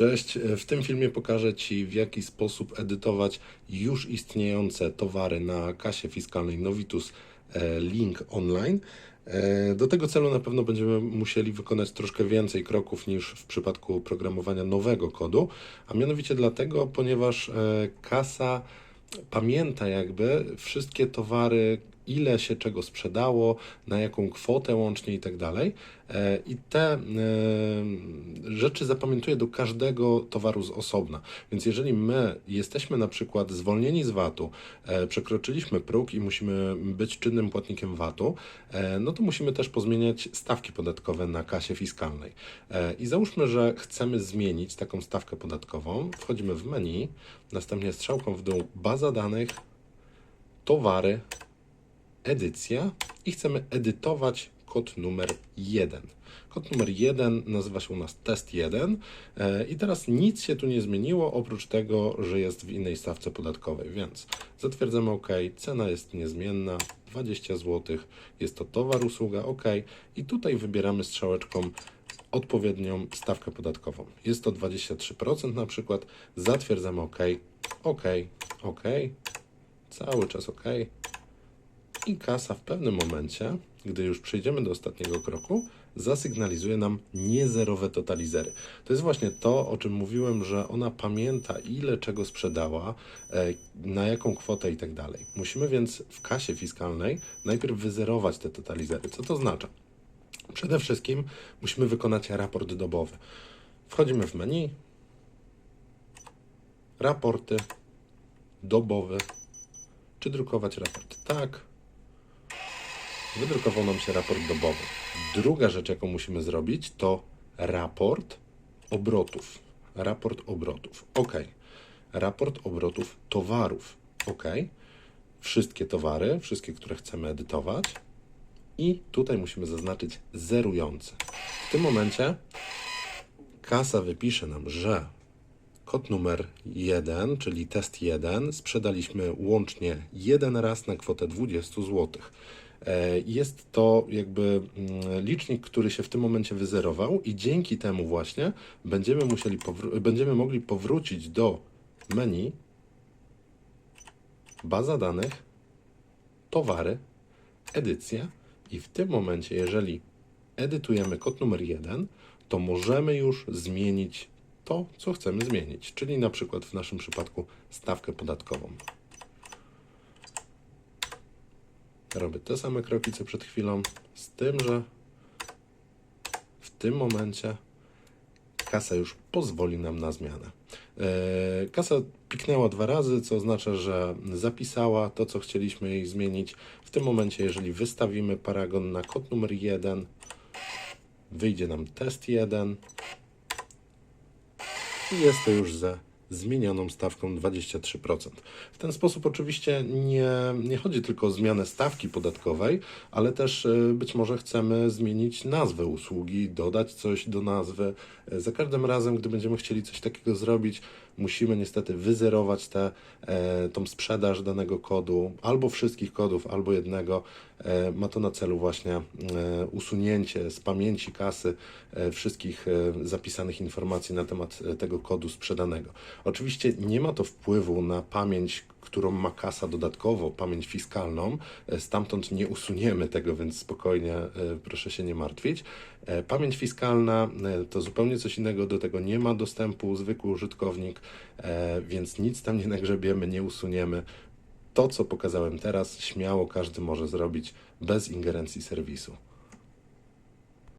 Cześć, w tym filmie pokażę Ci w jaki sposób edytować już istniejące towary na kasie fiskalnej Novitus e, Link Online. E, Do tego celu na pewno będziemy musieli wykonać troszkę więcej kroków niż w przypadku programowania nowego kodu, a mianowicie dlatego, ponieważ e, kasa pamięta jakby wszystkie towary, ile się czego sprzedało, na jaką kwotę łącznie i tak dalej. E, I te e, rzeczy zapamiętuje do każdego towaru z osobna. Więc jeżeli my jesteśmy na przykład zwolnieni z VAT-u, e, przekroczyliśmy próg i musimy być czynnym płatnikiem VAT-u, no to musimy też pozmieniać stawki podatkowe na kasie fiskalnej. I załóżmy, że chcemy zmienić taką stawkę podatkową. Wchodzimy w menu, następnie strzałką w dół baza danych, towary, edycja i chcemy edytować kod numer 1. Kod numer 1 nazywa się u nas test 1 e, i teraz nic się tu nie zmieniło oprócz tego, że jest w innej stawce podatkowej, więc zatwierdzamy OK, cena jest niezmienna, 20 zł, jest to towar, usługa OK. I tutaj wybieramy strzałeczką odpowiednią stawkę podatkową. Jest to 23% na przykład, zatwierdzamy OK, OK, OK, cały czas OK i kasa w pewnym momencie, gdy już przejdziemy do ostatniego kroku, zasygnalizuje nam niezerowe totalizery. To jest właśnie to, o czym mówiłem, że ona pamięta, ile czego sprzedała, e, na jaką kwotę i tak dalej. Musimy więc w kasie fiskalnej najpierw wyzerować te totalizery. Co to oznacza? Przede wszystkim musimy wykonać raport dobowy. Wchodzimy w menu, raporty, dobowy, czy drukować raport. Tak, wydrukował nam się raport dobowy. Druga rzecz, jaką musimy zrobić, to raport obrotów. Raport obrotów. OK. Raport obrotów towarów. OK. Wszystkie towary, wszystkie, które chcemy edytować. I tutaj musimy zaznaczyć zerujące. W tym momencie kasa wypisze nam, że kod numer 1, czyli test 1, sprzedaliśmy łącznie jeden raz na kwotę 20 zł. E, Jest to jakby mm, licznik, który się w tym momencie wyzerował i dzięki temu właśnie będziemy, musieli będziemy mogli powrócić do menu, baza danych, towary, edycja i w tym momencie, jeżeli edytujemy kod numer 1, to możemy już zmienić to, co chcemy zmienić, czyli na przykład w naszym przypadku stawkę podatkową. Robię te same kroki co przed chwilą, z tym, że w tym momencie kasa już pozwoli nam na zmianę. E, Kasa piknęła dwa razy, co oznacza, że zapisała to, co chcieliśmy jej zmienić. W tym momencie, jeżeli wystawimy paragon na kod numer 1, wyjdzie nam test 1 i jest to już ze zmienioną stawką 23%. W ten sposób oczywiście nie, nie chodzi tylko o zmianę stawki podatkowej, ale też e, być może chcemy zmienić nazwę usługi, dodać coś do nazwy. E, Za każdym razem, gdy będziemy chcieli coś takiego zrobić, musimy niestety wyzerować te, e, tą sprzedaż danego kodu, albo wszystkich kodów, albo jednego. Ma to na celu właśnie usunięcie z pamięci kasy wszystkich zapisanych informacji na temat tego kodu sprzedanego. Oczywiście nie ma to wpływu na pamięć, którą ma kasa dodatkowo, pamięć fiskalną. E, Stamtąd nie usuniemy tego, więc spokojnie e, proszę się nie martwić. E, Pamięć fiskalna to zupełnie coś innego, do tego nie ma dostępu zwykły użytkownik, więc nic tam nie nagrzebiemy, nie usuniemy. To, co pokazałem teraz, śmiało każdy może zrobić bez ingerencji serwisu.